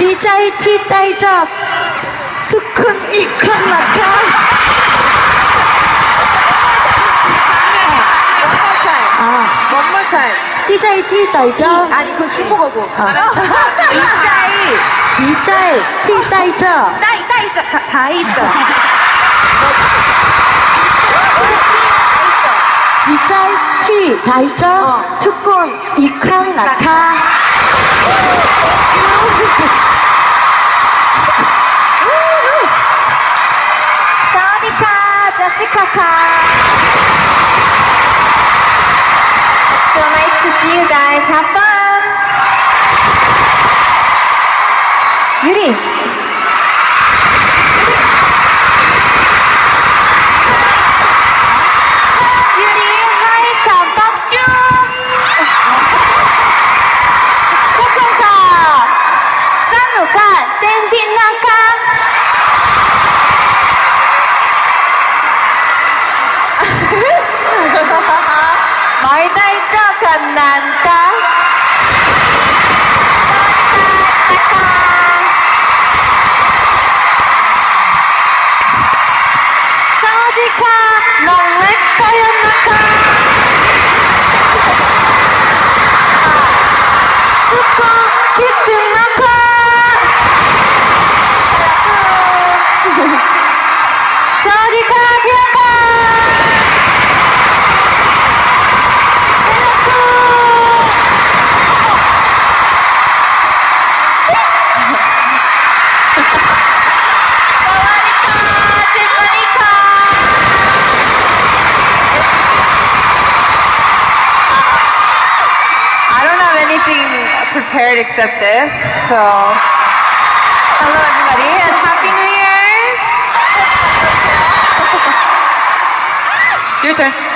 ดีใจที่ได้เจอทุกคนอีกครั้งนะคะ One more time. ดีใจที่ได้เจอ 아니 그건 중국어고. 디자이. ดีใจที่ได้เจอ 따이 따이 있죠. 다, 다 있죠. ดีใจที่ได้เจอทุกคนอีกครั้งนะคะ It's so nice to see you guys. Have fun. Yuri. Yuri, hi, Champakju. mọi tay cho cần nàn cá. Sawadika, nong lek saya prepared except this, so hello everybody and happy New Year's. Your turn.